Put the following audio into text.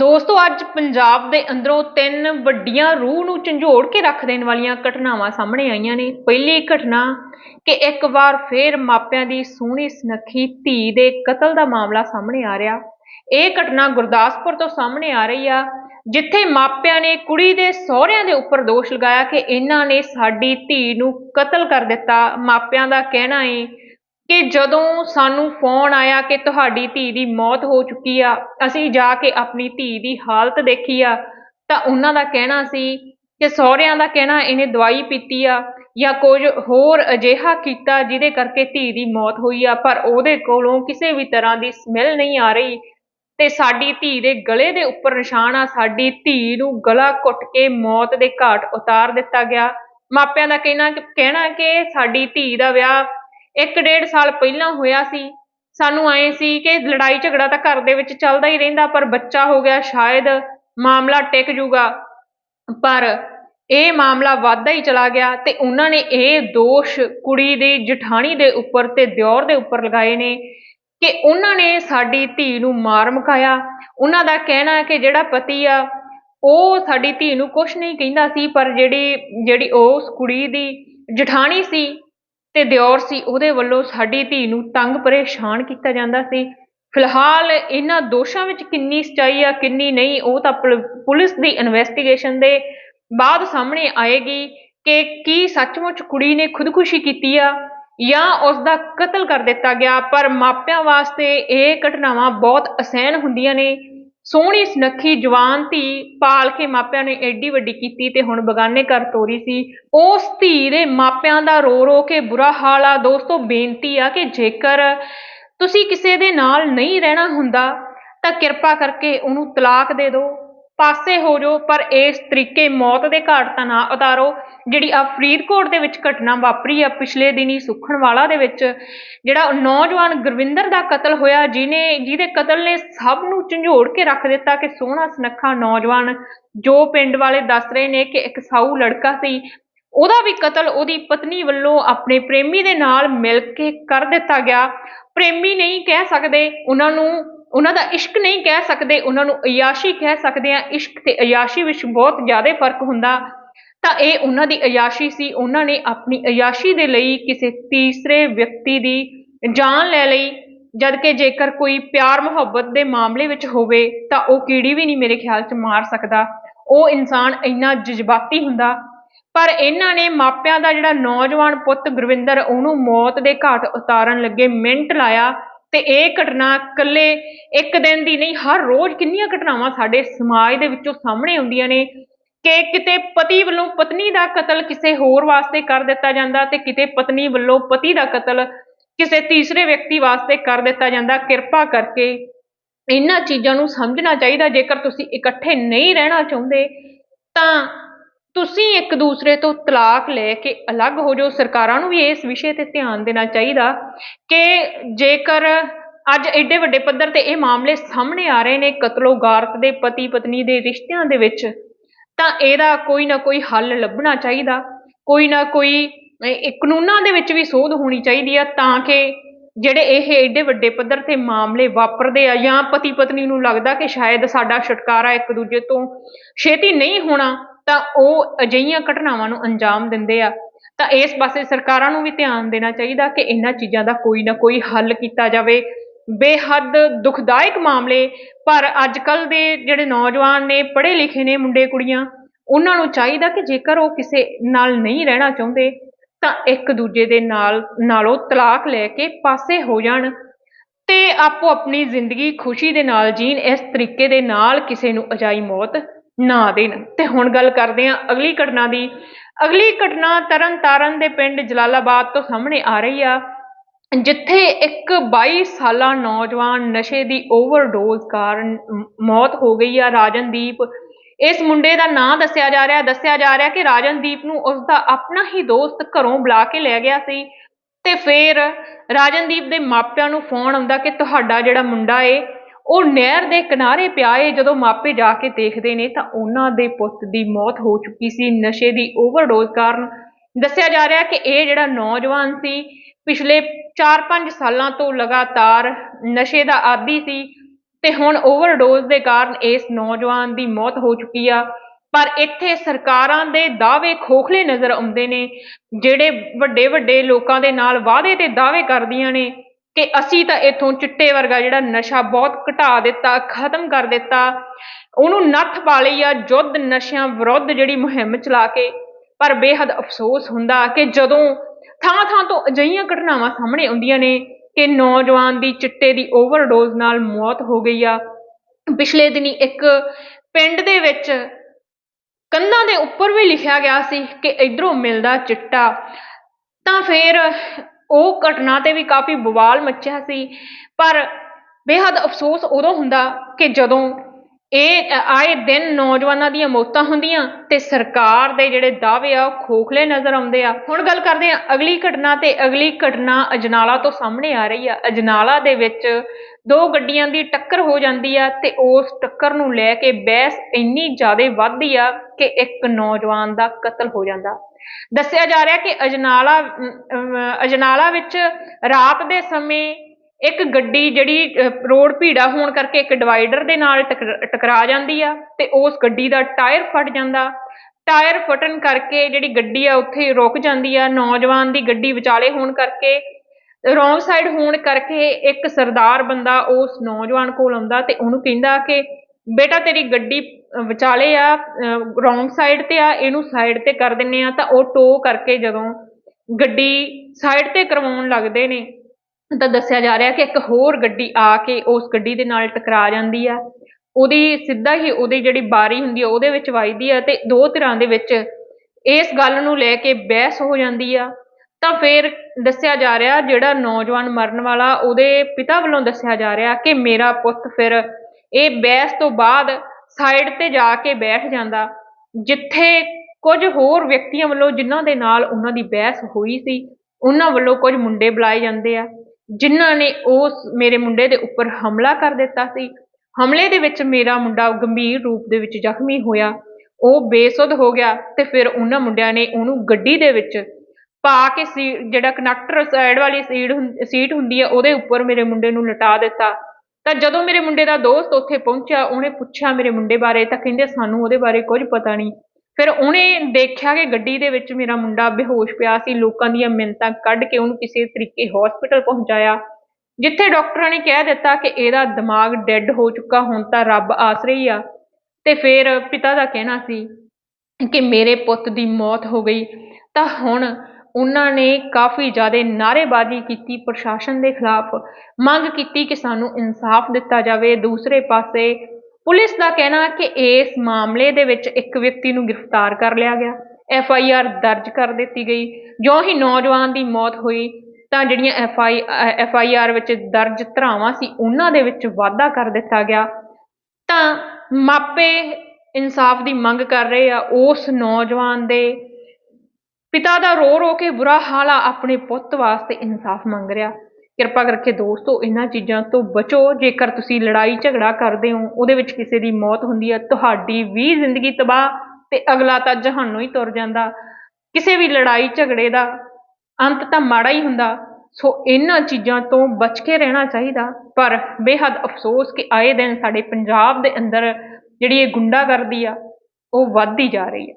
ਦੋਸਤੋ, ਅੱਜ ਪੰਜਾਬ ਦੇ ਅੰਦਰੋਂ ਤਿੰਨ ਵੱਡੀਆਂ ਰੂਹ ਨੂੰ ਝੰਜੋੜ ਕੇ ਰੱਖ ਦੇਣ ਵਾਲੀਆਂ ਘਟਨਾਵਾਂ ਸਾਹਮਣੇ ਆਈਆਂ ਨੇ। ਪਹਿਲੀ ਘਟਨਾ ਕਿ ਇੱਕ ਵਾਰ ਫੇਰ ਮਾਪਿਆਂ ਦੀ ਸੋਹਣੀ ਸੁਨੱਖੀ ਧੀ ਦੇ ਕਤਲ ਦਾ ਮਾਮਲਾ ਸਾਹਮਣੇ ਆ ਰਿਹਾ। ਇਹ ਘਟਨਾ ਗੁਰਦਾਸਪੁਰ ਤੋਂ ਸਾਹਮਣੇ ਆ ਰਹੀ ਆ, ਜਿੱਥੇ ਮਾਪਿਆਂ ਨੇ ਕੁੜੀ ਦੇ ਸਹੁਰਿਆਂ ਦੇ ਉੱਪਰ ਦੋਸ਼ ਲਗਾਇਆ ਕਿ ਇਹਨਾਂ ਨੇ ਸਾਡੀ ਧੀ ਨੂੰ ਕਤਲ ਕਰ ਦਿੱਤਾ। ਮਾਪਿਆਂ ਦਾ ਕਹਿਣਾ ਹੈ ਕਿ ਜਦੋਂ ਸਾਨੂੰ ਫੋਨ ਆਇਆ ਕਿ ਤੁਹਾਡੀ ਧੀ ਦੀ ਮੌਤ ਹੋ ਚੁੱਕੀ ਆ, ਅਸੀਂ ਜਾ ਕੇ ਆਪਣੀ ਧੀ ਦੀ ਹਾਲਤ ਦੇਖੀ ਆ, ਤਾਂ ਉਹਨਾਂ ਦਾ ਕਹਿਣਾ ਸੀ ਕਿ ਸਹੁਰਿਆਂ ਦਾ ਕਹਿਣਾ ਇਹਨੇ ਦਵਾਈ ਪੀਤੀ ਆ ਜਾਂ ਕੁਝ ਹੋਰ ਅਜਿਹਾ ਕੀਤਾ ਜਿਹਦੇ ਕਰਕੇ ਧੀ ਦੀ ਮੌਤ ਹੋਈ ਆ, ਪਰ ਉਹਦੇ ਕੋਲੋਂ ਕਿਸੇ ਵੀ ਤਰ੍ਹਾਂ ਦੀ ਸਮੈਲ ਨਹੀਂ ਆ ਰਹੀ ਤੇ ਸਾਡੀ ਧੀ ਦੇ ਗਲੇ ਦੇ ਉੱਪਰ ਨਿਸ਼ਾਨ ਆ, ਸਾਡੀ ਧੀ ਨੂੰ ਗਲਾ ਘੁੱਟ ਕੇ ਮੌਤ ਦੇ ਘਾਟ ਉਤਾਰ ਦਿੱਤਾ ਗਿਆ। ਮਾਪਿਆਂ ਦਾ ਕਹਿਣਾ ਕਹਿਣਾ ਕਿ ਸਾਡੀ ਧੀ ਦਾ ਵਿਆਹ ਇੱਕ ਡੇਢ ਸਾਲ ਪਹਿਲਾਂ ਹੋਇਆ ਸੀ। ਸਾਨੂੰ ਐ ਸੀ ਕਿ ਲੜਾਈ ਝਗੜਾ ਤਾਂ ਘਰ ਦੇ ਵਿੱਚ ਚੱਲਦਾ ਹੀ ਰਹਿੰਦਾ, ਪਰ ਬੱਚਾ ਹੋ ਗਿਆ ਸ਼ਾਇਦ ਮਾਮਲਾ ਟਿਕ ਜੂਗਾ। ਪਰ ਇਹ ਮਾਮਲਾ ਵੱਧਦਾ ਹੀ ਚਲਾ ਗਿਆ ਤੇ ਉਹਨਾਂ ਨੇ ਇਹ ਦੋਸ਼ ਕੁੜੀ ਦੀ ਜਠਾਣੀ ਦੇ ਉੱਪਰ ਤੇ ਦਿਓਰ ਦੇ ਉੱਪਰ ਲਗਾਏ ਨੇ ਕਿ ਉਹਨਾਂ ਨੇ ਸਾਡੀ ਧੀ ਨੂੰ ਮਾਰ ਮੁਕਾਇਆ। ਉਹਨਾਂ ਦਾ ਕਹਿਣਾ ਹੈ ਕਿ ਜਿਹੜਾ ਪਤੀ ਆ, ਉਹ ਸਾਡੀ ਧੀ ਨੂੰ ਕੁਝ ਨਹੀਂ ਕਹਿੰਦਾ ਸੀ, ਪਰ ਜਿਹੜੀ ਜਿਹੜੀ ਉਸ ਕੁੜੀ ਦੀ ਜਠਾਣੀ ਸੀ ਤੇ ਦਿਓਰ ਸੀ, ਉਹਦੇ ਵੱਲੋਂ ਸਾਡੀ ਧੀ ਨੂੰ ਤੰਗ ਪਰੇਸ਼ਾਨ ਕੀਤਾ ਜਾਂਦਾ ਸੀ। ਫਿਲਹਾਲ ਇਹਨਾਂ ਦੋਸ਼ਾਂ ਵਿੱਚ ਕਿੰਨੀ ਸਚਾਈ ਆ, ਕਿੰਨੀ ਨਹੀਂ, ਉਹ ਤਾਂ ਪੁਲ- ਪੁਲਿਸ ਦੀ ਇਨਵੈਸਟੀਗੇਸ਼ਨ ਦੇ ਬਾਅਦ ਸਾਹਮਣੇ ਆਏਗੀ ਕਿ ਕੀ ਸੱਚਮੁੱਚ ਕੁੜੀ ਨੇ ਖੁਦਕੁਸ਼ੀ ਕੀਤੀ ਆ ਜਾਂ ਉਸ ਦਾ ਕਤਲ ਕਰ ਦਿੱਤਾ ਗਿਆ। ਪਰ ਮਾਪਿਆਂ ਵਾਸਤੇ ਇਹ ਘਟਨਾਵਾਂ ਬਹੁਤ ਅਸਹਿਣ ਹੁੰਦੀਆਂ ਨੇ। ਸੋਹਣੀ ਸੁਨੱਖੀ ਜਵਾਨ ਧੀ ਪਾਲ ਕੇ ਮਾਪਿਆਂ ਨੇ ਐਡੀ ਵੱਡੀ ਕੀਤੀ ਤੇ ਹੁਣ ਬਗਾਨੇ ਘਰ ਤੋਰੀ ਸੀ। ਉਸ ਧੀ ਦੇ ਮਾਪਿਆਂ ਦਾ ਰੋ ਰੋ ਕੇ ਬੁਰਾ ਹਾਲ ਆ। ਦੋਸਤੋ, ਬੇਨਤੀ ਆ ਕਿ ਜੇਕਰ ਤੁਸੀਂ ਕਿਸੇ ਦੇ ਨਾਲ ਨਹੀਂ ਰਹਿਣਾ ਹੁੰਦਾ ਤਾਂ ਕਿਰਪਾ ਕਰਕੇ ਉਹਨੂੰ ਤਲਾਕ ਦੇ ਦਿਓ। ਪਾਸੇ ਹੋ ਜਾਓ, ਪਰ ਇਸ ਤਰੀਕੇ ਮੌਤ ਦੇ ਘਾਟ ਤਾਂ ਨਾ ਉਤਾਰੋ। ਜਿਹੜੀ ਆ ਫਰੀਦਕੋਟ ਦੇ ਵਿੱਚ ਘਟਨਾ ਵਾਪਰੀ ਆ ਪਿਛਲੇ ਦਿਨੀ ਸੁਖਣਵਾਲਾ ਦੇ ਵਿੱਚ, ਜਿਹੜਾ ਨੌਜਵਾਨ ਗੁਰਵਿੰਦਰ ਦਾ ਕਤਲ ਹੋਇਆ ਜਿਨੇ ਜਿਹਦੇ ਕਤਲ ਨੇ ਸਭ ਨੂੰ ਝੰਜੋੜ ਕੇ ਰੱਖ ਦਿੱਤਾ ਕਿ ਸੋਹਣਾ ਸੁਨੱਖਾ ਨੌਜਵਾਨ ਜੋ ਪਿੰਡ ਵਾਲੇ ਦੱਸ ਰਹੇ ਨੇ ਕਿ ਇੱਕ ਸਾਊ ਲੜਕਾ ਸੀ, ਉਹਦਾ ਵੀ ਕਤਲ ਉਹਦੀ ਪਤਨੀ ਵੱਲੋਂ ਆਪਣੇ ਪ੍ਰੇਮੀ ਦੇ ਨਾਲ ਮਿਲ ਕੇ ਕਰ ਦਿੱਤਾ ਗਿਆ। ਪ੍ਰੇਮੀ ਨਹੀਂ ਕਹਿ ਸਕਦੇ, ਉਹਨਾਂ ਨੂੰ ਉਹਨਾਂ ਦਾ ਇਸ਼ਕ ਨਹੀਂ ਕਹਿ ਸਕਦੇ, ਉਹਨਾਂ ਨੂੰ ਅਯਾਸ਼ੀ ਕਹਿ ਸਕਦੇ ਆ, ਇਸ਼ਕ ਤੇ ਅਯਾਸ਼ੀ ਵਿੱਚ ਬਹੁਤ ਜ਼ਿਆਦਾ ਫ਼ਰਕ ਹੁੰਦਾ। ਤਾਂ ਇਹ ਉਹਨਾਂ ਦੀ ਅਯਾਸ਼ੀ ਸੀ, ਉਹਨਾਂ ਨੇ ਆਪਣੀ ਅਯਾਸ਼ੀ ਦੇ ਲਈ ਕਿਸੇ ਤੀਸਰੇ ਵਿਅਕਤੀ ਦੀ ਜਾਨ ਲੈ ਲਈ। ਜਦ ਕਿ ਜੇਕਰ ਕੋਈ ਪਿਆਰ ਮੁਹੱਬਤ ਦੇ ਮਾਮਲੇ ਵਿੱਚ ਹੋਵੇ, ਤਾਂ ਉਹ ਕੀੜੀ ਵੀ ਨਹੀਂ ਮੇਰੇ ਖਿਆਲ 'ਚ ਮਾਰ ਸਕਦਾ। ਉਹ ਇਨਸਾਨ ਇੰਨਾ ਜਜ਼ਬਾਤੀ ਹੁੰਦਾ। ਪਰ ਇਹਨਾਂ ਨੇ ਮਾਪਿਆਂ ਦਾ ਜਿਹੜਾ ਨੌਜਵਾਨ ਪੁੱਤ ਗੁਰਵਿੰਦਰ, ਉਹਨੂੰ ਮੌਤ ਦੇ ਘਾਟ ਉਤਾਰਨ ਲੱਗੇ ਮਿੰਟ ਲਾਇਆ। ਤੇ ਇਹ ਘਟਨਾ ਇਕੱਲੇ ਇੱਕ ਦਿਨ ਦੀ ਨਹੀਂ, ਹਰ ਰੋਜ਼ ਕਿੰਨੀਆਂ ਘਟਨਾਵਾਂ ਸਾਡੇ ਸਮਾਜ ਦੇ ਵਿੱਚੋਂ ਸਾਹਮਣੇ ਆਉਂਦੀਆਂ ਨੇ ਕਿ ਕਿਤੇ ਪਤੀ ਵੱਲੋਂ ਪਤਨੀ ਦਾ ਕਤਲ ਕਿਸੇ ਹੋਰ ਵਾਸਤੇ ਕਰ ਦਿੱਤਾ ਜਾਂਦਾ ਤੇ ਕਿਤੇ ਪਤਨੀ ਵੱਲੋਂ ਪਤੀ ਦਾ ਕਤਲ ਕਿਸੇ ਤੀਸਰੇ ਵਿਅਕਤੀ ਵਾਸਤੇ ਕਰ ਦਿੱਤਾ ਜਾਂਦਾ। ਕਿਰਪਾ ਕਰਕੇ ਇਹਨਾਂ ਚੀਜ਼ਾਂ ਨੂੰ ਸਮਝਣਾ ਚਾਹੀਦਾ। ਜੇਕਰ ਤੁਸੀਂ ਇਕੱਠੇ ਨਹੀਂ ਰਹਿਣਾ ਚਾਹੁੰਦੇ, ਤਾਂ ਤੁਸੀਂ ਇੱਕ ਦੂਸਰੇ ਤੋਂ ਤਲਾਕ ਲੈ ਕੇ ਅਲੱਗ ਹੋ ਜਾਓ। ਸਰਕਾਰਾਂ ਨੂੰ ਵੀ ਇਸ ਵਿਸ਼ੇ ਤੇ ਧਿਆਨ ਦੇਣਾ ਚਾਹੀਦਾ ਕਿ ਜੇਕਰ ਅੱਜ ਐਡੇ ਵੱਡੇ ਪੱਧਰ ਤੇ ਇਹ ਮਾਮਲੇ ਸਾਹਮਣੇ ਆ ਰਹੇ ਨੇ ਕਤਲੋ ਗਾਰਤ ਦੇ ਪਤੀ ਪਤਨੀ ਦੇ ਰਿਸ਼ਤਿਆਂ ਦੇ ਵਿੱਚ, ਤਾਂ ਇਹਦਾ ਕੋਈ ਨਾ ਕੋਈ ਹੱਲ ਲੱਭਣਾ ਚਾਹੀਦਾ। ਕੋਈ ਨਾ ਕੋਈ ਕਾਨੂੰਨਾਂ ਦੇ ਵਿੱਚ ਵੀ ਸੋਧ ਹੋਣੀ ਚਾਹੀਦੀ ਆ ਤਾਂ ਕਿ ਜਿਹੜੇ ਇਹ ਐਡੇ ਵੱਡੇ ਪੱਧਰ ਤੇ ਮਾਮਲੇ ਵਾਪਰਦੇ ਆ ਜਾਂ ਪਤੀ ਪਤਨੀ ਨੂੰ ਲੱਗਦਾ ਕਿ ਸ਼ਾਇਦ ਸਾਡਾ ਛੁਟਕਾਰਾ ਇੱਕ ਦੂਜੇ ਤੋਂ ਛੇਤੀ ਨਹੀਂ ਹੋਣਾ ਤਾਂ ਉਹ ਅਜਿਹੀਆਂ ਘਟਨਾਵਾਂ ਨੂੰ ਅੰਜਾਮ ਦਿੰਦੇ ਆ। ਤਾਂ ਇਸ ਪਾਸੇ ਸਰਕਾਰਾਂ ਨੂੰ ਵੀ ਧਿਆਨ ਦੇਣਾ ਚਾਹੀਦਾ ਕਿ ਇਹਨਾਂ ਚੀਜ਼ਾਂ ਦਾ ਕੋਈ ਨਾ ਕੋਈ ਹੱਲ ਕੀਤਾ ਜਾਵੇ। ਬੇਹੱਦ ਦੁਖਦਾਇਕ ਮਾਮਲੇ, ਪਰ ਅੱਜ ਕੱਲ ਦੇ ਜਿਹੜੇ ਨੌਜਵਾਨ ਨੇ ਪੜ੍ਹੇ ਲਿਖੇ ਨੇ ਮੁੰਡੇ ਕੁੜੀਆਂ, ਉਹਨਾਂ ਨੂੰ ਚਾਹੀਦਾ ਕਿ ਜੇਕਰ ਉਹ ਕਿਸੇ ਨਾਲ ਨਹੀਂ ਰਹਿਣਾ ਚਾਹੁੰਦੇ, ਤਾਂ ਇੱਕ ਦੂਜੇ ਦੇ ਨਾਲ, ਨਾਲੋਂ ਤਲਾਕ ਲੈ ਕੇ ਪਾਸੇ ਹੋ ਜਾਣ ਤੇ ਆਪੋ ਆਪਣੀ ਜ਼ਿੰਦਗੀ ਖੁਸ਼ੀ ਦੇ ਨਾਲ ਜੀਣ, ਇਸ ਤਰੀਕੇ ਦੇ ਨਾਲ ਕਿਸੇ ਨੂੰ ਅਜਾਈ ਮੌਤ ਨਾ ਦੇਣ। ਤੇ ਹੁਣ ਗੱਲ ਕਰਦੇ ਹਾਂ ਅਗਲੀ ਘਟਨਾ ਦੀ। ਅਗਲੀ ਘਟਨਾ ਤਰਨ ਤਾਰਨ ਦੇ ਪਿੰਡ ਜਲਾਲਾਬਾਦ ਤੋਂ ਸਾਹਮਣੇ ਆ ਰਹੀ ਆ, ਜਿੱਥੇ ਇੱਕ 22 ਸਾਲਾ ਨੌਜਵਾਨ ਨਸ਼ੇ ਦੀ ਓਵਰਡੋਜ਼ ਕਾਰਨ ਮੌਤ ਹੋ ਗਈ ਆ ਰਾਜਨਦੀਪ। ਇਸ ਮੁੰਡੇ ਦਾ ਨਾਂ ਦੱਸਿਆ ਜਾ ਰਿਹਾ, ਦੱਸਿਆ ਜਾ ਰਿਹਾ ਕਿ ਰਾਜਨਦੀਪ ਨੂੰ ਉਸ ਦਾ ਆਪਣਾ ਹੀ ਦੋਸਤ ਘਰੋਂ ਬੁਲਾ ਕੇ ਲੈ ਗਿਆ ਸੀ। ਤੇ ਫਿਰ ਰਾਜਨਦੀਪ ਦੇ ਮਾਪਿਆਂ ਨੂੰ ਫੋਨ ਆਉਂਦਾ ਕਿ ਤੁਹਾਡਾ ਜਿਹੜਾ ਮੁੰਡਾ ਏ ਉਹ ਨਹਿਰ ਦੇ ਕਿਨਾਰੇ ਪਿਆਏ ਜਦੋਂ ਮਾਪੇ ਜਾ ਕੇ ਦੇਖਦੇ ਨੇ ਤਾਂ ਉਹਨਾਂ ਦੇ ਪੁੱਤ ਦੀ ਮੌਤ ਹੋ ਚੁੱਕੀ ਸੀ। ਨਸ਼ੇ ਦੀ ਓਵਰਡੋਜ਼ ਕਾਰਨ ਦੱਸਿਆ ਜਾ ਰਿਹਾ ਕਿ ਇਹ ਜਿਹੜਾ ਨੌਜਵਾਨ ਸੀ, ਪਿਛਲੇ 4-5 ਸਾਲਾਂ ਤੋਂ ਲਗਾਤਾਰ ਨਸ਼ੇ ਦਾ ਆਦੀ ਸੀ ਤੇ ਹੁਣ ਓਵਰਡੋਜ਼ ਦੇ ਕਾਰਨ ਇਸ ਨੌਜਵਾਨ ਦੀ ਮੌਤ ਹੋ ਚੁੱਕੀ ਆ। ਪਰ ਇੱਥੇ ਸਰਕਾਰਾਂ ਦੇ ਦਾਅਵੇ ਖੋਖਲੇ ਨਜ਼ਰ ਆਉਂਦੇ ਨੇ, ਜਿਹੜੇ ਵੱਡੇ ਵੱਡੇ ਲੋਕਾਂ ਦੇ ਨਾਲ ਵਾਅਦੇ ਤੇ ਦਾਅਵੇ ਕਰਦੀਆਂ ਨੇ ਕਿ ਅਸੀਂ ਤਾਂ ਇੱਥੋਂ ਚਿੱਟੇ ਵਰਗਾ ਜਿਹੜਾ ਨਸ਼ਾ ਬਹੁਤ ਘਟਾ ਦਿੱਤਾ, ਖਤਮ ਕਰ ਦਿੱਤਾ। ਉਹਨੂੰ ਨੱਥ ਪਾ ਲਈ ਆ ਯੁੱਧ ਨਸ਼ਿਆਂ ਵਿਰੁੱਧ ਜਿਹੜੀ ਮੁਹਿੰਮ ਚਲਾ ਕੇ। ਪਰ ਬੇਹੱਦ ਅਫਸੋਸ ਹੁੰਦਾ ਕਿ ਜਦੋਂ ਥਾਂ ਥਾਂ ਤੋਂ ਅਜਿਹੀਆਂ ਘਟਨਾਵਾਂ ਸਾਹਮਣੇ ਆਉਂਦੀਆਂ ਨੇ ਕਿ ਨੌਜਵਾਨ ਦੀ ਚਿੱਟੇ ਦੀ ਓਵਰਡੋਜ਼ ਨਾਲ ਮੌਤ ਹੋ ਗਈ ਆ। ਪਿਛਲੇ ਦਿਨੀ ਇੱਕ ਪਿੰਡ ਦੇ ਵਿੱਚ ਕੰਧਾਂ ਦੇ ਉੱਪਰ ਵੀ ਲਿਖਿਆ ਗਿਆ ਸੀ ਕਿ ਇਧਰੋਂ ਮਿਲਦਾ ਚਿੱਟਾ। ਤਾਂ ਫਿਰ ਉਹ ਘਟਨਾ ਤੇ ਵੀ ਕਾਫੀ ਬਵਾਲ ਮੱਚਿਆ ਸੀ। ਪਰ ਬੇਹੱਦ ਅਫਸੋਸ ਉਦੋਂ ਹੁੰਦਾ ਕਿ ਜਦੋਂ ਇਹ, ਆਏ ਦਿਨ ਨੌਜਵਾਨਾਂ ਦੀਆਂ ਮੌਤਾਂ ਹੁੰਦੀਆਂ ਤੇ ਸਰਕਾਰ ਦੇ ਜਿਹੜੇ ਦਾਅਵੇ ਆ, ਉਹ ਖੋਖਲੇ ਨਜ਼ਰ ਆਉਂਦੇ ਆ। ਹੁਣ ਗੱਲ ਕਰਦੇ ਆ ਅਗਲੀ ਘਟਨਾ ਤੇ ਅਗਲੀ ਘਟਨਾ ਅਜਨਾਲਾ ਤੋਂ ਸਾਹਮਣੇ ਆ ਰਹੀ ਆ। ਅਜਨਾਲਾ ਦੇ ਵਿੱਚ ਦੋ ਗੱਡੀਆਂ ਦੀ ਟੱਕਰ ਹੋ ਜਾਂਦੀ ਆ ਤੇ ਉਸ ਟੱਕਰ ਨੂੰ ਲੈ ਕੇ ਬਹਿਸ ਇੰਨੀ ਜ਼ਿਆਦਾ ਵੱਧਦੀ ਆ ਕਿ ਇੱਕ ਨੌਜਵਾਨ ਦਾ ਕਤਲ ਹੋ ਜਾਂਦਾ। ਦੱਸਿਆ ਜਾ ਰਿਹਾ ਕਿ ਅਜਨਾਲਾ ਅਜਨਾਲਾ ਵਿੱਚ ਰਾਤ ਦੇ ਸਮੇਂ ਇੱਕ ਗੱਡੀ ਜਿਹੜੀ ਰੋਡ ਭੀੜਾ ਹੋਣ ਕਰਕੇ ਇੱਕ ਡਿਵਾਈਡਰ ਦੇ ਨਾਲ ਟਕਰਾ ਜਾਂਦੀ ਆ ਤੇ ਉਸ ਗੱਡੀ ਦਾ ਟਾਇਰ ਫਟ ਜਾਂਦਾ। ਟਾਇਰ ਫਟਣ ਕਰਕੇ ਜਿਹੜੀ ਗੱਡੀ ਆ ਉੱਥੇ ਰੁਕ ਜਾਂਦੀ ਆ। ਨੌਜਵਾਨ ਦੀ ਗੱਡੀ ਵਿਚਾਲੇ ਹੋਣ ਕਰਕੇ ਰੋਂਗ ਸਾਈਡ ਹੋਣ ਕਰਕੇ ਇੱਕ ਸਰਦਾਰ ਬੰਦਾ ਉਸ ਨੌਜਵਾਨ ਕੋਲ ਆਉਂਦਾ ਤੇ ਉਹਨੂੰ ਕਹਿੰਦਾ ਕਿ ਬੇਟਾ ਤੇਰੀ ਗੱਡੀ ਵਿਚਾਲੇ ਆ ਰੋਂਗ ਸਾਈਡ ਤੇ ਆ, ਇਹਨੂੰ ਸਾਈਡ ਤੇ ਕਰ ਦਿੰਨੇ ਆ। ਤਾਂ ਉਹ ਟੋ ਕਰਕੇ ਜਦੋਂ ਗੱਡੀ ਸਾਈਡ ਤੇ ਕਰਵਾਉਣ ਲੱਗਦੇ ਨੇ, ਤਾਂ ਦੱਸਿਆ ਜਾ ਰਿਹਾ ਕਿ ਇੱਕ ਹੋਰ ਗੱਡੀ ਆ ਕੇ ਉਸ ਗੱਡੀ ਦੇ ਨਾਲ ਟਕਰਾ ਜਾਂਦੀ ਆ। ਉਹਦੀ ਸਿੱਧਾ ਹੀ ਉਹਦੀ ਜਿਹੜੀ ਬਾਰੀ ਹੁੰਦੀ ਆ, ਉਹਦੇ ਵਿੱਚ ਵੱਜਦੀ ਆ ਤੇ ਦੋ ਧਿਰਾਂ ਦੇ ਵਿੱਚ ਇਸ ਗੱਲ ਨੂੰ ਲੈ ਕੇ ਬਹਿਸ ਹੋ ਜਾਂਦੀ ਆ। ਤਾਂ ਫਿਰ ਦੱਸਿਆ ਜਾ ਰਿਹਾ ਜਿਹੜਾ ਨੌਜਵਾਨ ਮਰਨ ਵਾਲਾ, ਉਹਦੇ ਪਿਤਾ ਵੱਲੋਂ ਦੱਸਿਆ ਜਾ ਰਿਹਾ ਕਿ ਮੇਰਾ ਪੁੱਤ ਫਿਰ ਇਹ ਬਹਿਸ ਤੋਂ ਬਾਅਦ ਸਾਈਡ ਤੇ ਜਾ ਕੇ ਬੈਠ ਜਾਂਦਾ, ਜਿੱਥੇ ਕੁਝ ਹੋਰ ਵਿਅਕਤੀਆਂ ਵੱਲੋਂ ਜਿਨ੍ਹਾਂ ਦੇ ਨਾਲ ਉਹਨਾਂ ਦੀ ਬਹਿਸ ਹੋਈ ਸੀ, ਉਹਨਾਂ ਵੱਲੋਂ ਕੁਝ ਮੁੰਡੇ ਬੁਲਾਏ ਜਾਂਦੇ ਆ, ਜਿਨ੍ਹਾਂ ਨੇ ਉਸ ਮੇਰੇ ਮੁੰਡੇ ਦੇ ਉੱਪਰ ਹਮਲਾ ਕਰ ਦਿੱਤਾ ਸੀ। ਹਮਲੇ ਦੇ ਵਿੱਚ ਮੇਰਾ ਮੁੰਡਾ ਗੰਭੀਰ ਰੂਪ ਦੇ ਵਿੱਚ ਜ਼ਖਮੀ ਹੋਇਆ, ਉਹ ਬੇਸੁੱਧ ਹੋ ਗਿਆ ਤੇ ਫਿਰ ਉਹਨਾਂ ਮੁੰਡਿਆਂ ਨੇ ਉਹਨੂੰ ਗੱਡੀ ਦੇ ਵਿੱਚ ਪਾ ਕੇ ਸੀ ਜਿਹੜਾ ਕਨੈਕਟਰ ਸਾਈਡ ਵਾਲੀ ਸੀਟ ਸੀਟ ਹੁੰਦੀ ਹੈ, ਉਹਦੇ ਉੱਪਰ ਮੇਰੇ ਮੁੰਡੇ ਨੂੰ ਲਟਾ ਦਿੱਤਾ। ਤਾਂ ਜਦੋਂ ਮੇਰੇ ਮੁੰਡੇ ਦਾ ਦੋਸਤ ਉੱਥੇ ਪਹੁੰਚਿਆ, ਉਹਨੇ ਪੁੱਛਿਆ ਮੇਰੇ ਮੁੰਡੇ ਬਾਰੇ, ਤਾਂ ਕਹਿੰਦੇ ਸਾਨੂੰ ਉਹਦੇ ਬਾਰੇ ਕੁਝ ਪਤਾ ਨਹੀਂ। ਫਿਰ ਉਹਨੇ ਦੇਖਿਆ ਕਿ ਗੱਡੀ ਦੇ ਵਿੱਚ ਮੇਰਾ ਮੁੰਡਾ ਬੇਹੋਸ਼ ਪਿਆ ਸੀ, ਲੋਕਾਂ ਦੀਆਂ ਮਿੰਤਾਂ ਕੱਢ ਕੇ ਉਹਨੂੰ ਕਿਸੇ ਤਰੀਕੇ ਹਸਪੀਟਲ ਪਹੁੰਚਾਇਆ, ਜਿੱਥੇ ਡਾਕਟਰਾਂ ਨੇ ਕਹਿ ਦਿੱਤਾ ਕਿ ਇਹਦਾ ਦਿਮਾਗ ਡੈੱਡ ਹੋ ਚੁੱਕਾ, ਹੁਣ ਤਾਂ ਰੱਬ ਆਸਰੇ ਹੀ ਆ। ਤੇ ਫਿਰ ਪਿਤਾ ਦਾ ਕਹਿਣਾ ਸੀ ਕਿ ਮੇਰੇ ਪੁੱਤ ਦੀ ਮੌਤ ਹੋ ਗਈ। ਤਾਂ ਹੁਣ ਉਹਨਾਂ ਨੇ ਕਾਫੀ ਜ਼ਿਆਦਾ ਨਾਅਰੇਬਾਜ਼ੀ ਕੀਤੀ ਪ੍ਰਸ਼ਾਸਨ ਦੇ ਖਿਲਾਫ, ਮੰਗ ਕੀਤੀ ਕਿ ਸਾਨੂੰ ਇਨਸਾਫ ਦਿੱਤਾ ਜਾਵੇ। ਦੂਸਰੇ ਪਾਸੇ, ਪੁਲਿਸ ਦਾ ਕਹਿਣਾ ਕਿ ਇਸ ਮਾਮਲੇ ਦੇ ਵਿੱਚ ਇੱਕ ਵਿਅਕਤੀ ਨੂੰ ਗ੍ਰਿਫਤਾਰ ਕਰ ਲਿਆ ਗਿਆ। ਐਫ ਆਈ ਆਰ ਦਰਜ ਕਰ ਦਿੱਤੀ ਗਈ। ਜੋ ਹੀ ਨੌਜਵਾਨ ਦੀ ਮੌਤ ਹੋਈ, ਤਾਂ ਜਿਹੜੀਆਂ F I F I R ਵਿੱਚ ਦਰਜ ਧਰਾਵਾਂ ਸੀ, ਉਹਨਾਂ ਦੇ ਵਿੱਚ ਵਾਧਾ ਕਰ ਦਿੱਤਾ ਗਿਆ। ਤਾਂ ਮਾਪੇ ਇਨਸਾਫ ਦੀ ਮੰਗ ਕਰ ਰਹੇ ਆ, ਉਸ ਨੌਜਵਾਨ ਦੇ ਪਿਤਾ ਦਾ ਰੋ ਰੋ ਕੇ ਬੁਰਾ ਹਾਲ ਆ, ਆਪਣੇ ਪੁੱਤ ਵਾਸਤੇ ਇਨਸਾਫ ਮੰਗ ਰਿਹਾ। ਕਿਰਪਾ ਕਰਕੇ ਦੋਸਤੋ, ਇਹਨਾਂ ਚੀਜ਼ਾਂ ਤੋਂ ਬਚੋ। ਜੇਕਰ ਤੁਸੀਂ ਲੜਾਈ ਝਗੜਾ ਕਰਦੇ ਹੋ, ਉਹਦੇ ਵਿੱਚ ਕਿਸੇ ਦੀ ਮੌਤ ਹੁੰਦੀ ਹੈ ਤੁਹਾਡੀ ਵੀ ਜ਼ਿੰਦਗੀ ਤਬਾਹ ਤੇ ਅਗਲਾ ਤਾਂ ਜਹਾਨੋਂ ਹੀ ਤੁਰ ਜਾਂਦਾ। ਕਿਸੇ ਵੀ ਲੜਾਈ ਝਗੜੇ ਦਾ ਅੰਤ ਤਾਂ ਮਾੜਾ ਹੀ ਹੁੰਦਾ। ਸੋ ਇਹਨਾਂ ਚੀਜ਼ਾਂ ਤੋਂ ਬਚ ਕੇ ਰਹਿਣਾ ਚਾਹੀਦਾ। ਪਰ ਬੇਹੱਦ ਅਫਸੋਸ ਕਿ ਆਏ ਦਿਨ ਸਾਡੇ ਪੰਜਾਬ ਦੇ ਅੰਦਰ ਜਿਹੜੀ ਇਹ ਗੁੰਡਾਗਰਦੀ ਆ, ਉਹ ਵੱਧਦੀ ਜਾ ਰਹੀ ਹੈ